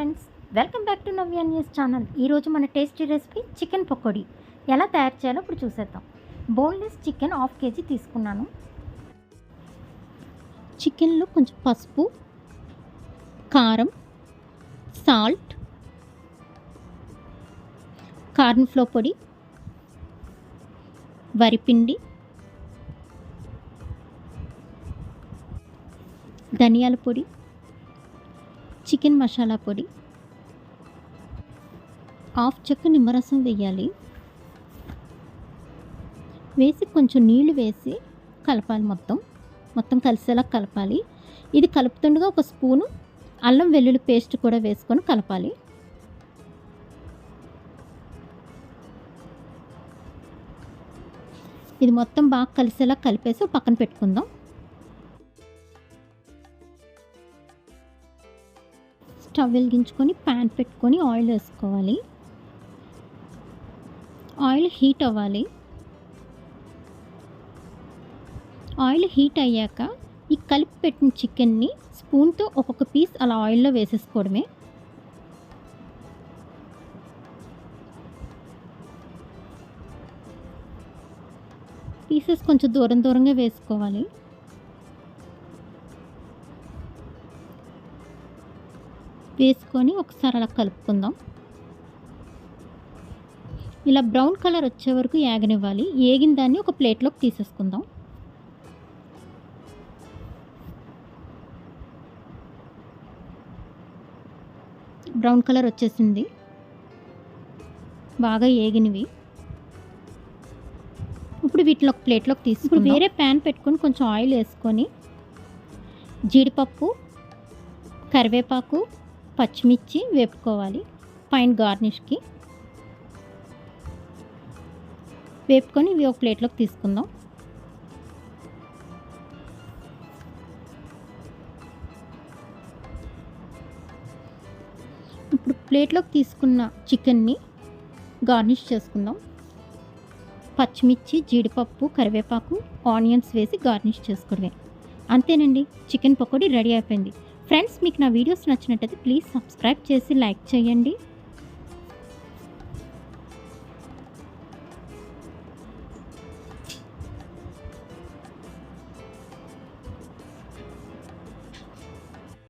Friends welcome back to Navya news channel ఈరోజు మన tasty recipe chicken pakodi. ఎలా తయారు చేయాలో ఇప్పుడు చూసేద్దాం. బోన్లెస్ చికెన్ హాఫ్ కేజీ తీసుకున్నాను. చికెన్లో కొంచెం పసుపు కారం సాల్ట్ కార్న్ ఫ్లో పొడి వరిపిండి ధనియాల పొడి చికెన్ మసాలా పొడి. హాఫ్ చెక్క నిమ్మరసం వేయాలి. వేసి కొంచెం నీళ్ళు వేసి కలపాలి మొత్తం. మొత్తం కలిసేలా కలపాలి. ఇది కలుపుతుండగా ఒక స్పూను అల్లం వెల్లుల్లి పేస్ట్ కూడా వేసుకొని కలపాలి. ఇది మొత్తం బాగా కలిసేలా కలిపేసి ఒక పక్కన పెట్టుకుందాం. స్టవ్ వెలిగించుకొని ప్యాన్ పెట్టుకొని ఆయిల్ వేసుకోవాలి. ఆయిల్ హీట్ అవ్వాలి. ఆయిల్ హీట్ అయ్యాక ఈ కలిపి పెట్టిన చికెన్ని స్పూన్తో ఒక్కొక్క పీస్ అలా ఆయిల్లో వేసేసుకోవడమే. పీసెస్ కొంచెం దూరం దూరంగా వేసుకోవాలి. వేసుకొని ఒకసారి అలా కలుపుకుందాం. ఇలా బ్రౌన్ కలర్ వచ్చే వరకు ఏగనివ్వాలి ఏగిన దాన్ని ఒక ప్లేట్లోకి తీసేసుకుందాం. బ్రౌన్ కలర్ వచ్చేసింది. బాగా ఏగినవి. ఇప్పుడు వీటిలో ఒక ప్లేట్లోకి తీసుకుని వేరే ప్యాన్ పెట్టుకొని కొంచెం ఆయిల్ వేసుకొని జీడిపప్పు కరివేపాకు పచ్చిమిర్చి వేపుకోవాలి. పైన గార్నిష్కి. వేపుకొని ఇవి ఒక ప్లేట్లోకి తీసుకుందాం. ఇప్పుడు ప్లేట్లోకి తీసుకున్న చికెన్ని గార్నిష్ చేసుకుందాం. పచ్చిమిర్చి జీడిపప్పు కరివేపాకు ఆనియన్స్ వేసి గార్నిష్ చేసుకోవడమే. అంతేనండి. చికెన్ పకోడీ రెడీ అయిపోయింది. ఫ్రెండ్స్ మీకు నా వీడియోస్ నచ్చినట్టయితే ప్లీజ్ సబ్స్క్రైబ్ చేసి లైక్ చేయండి.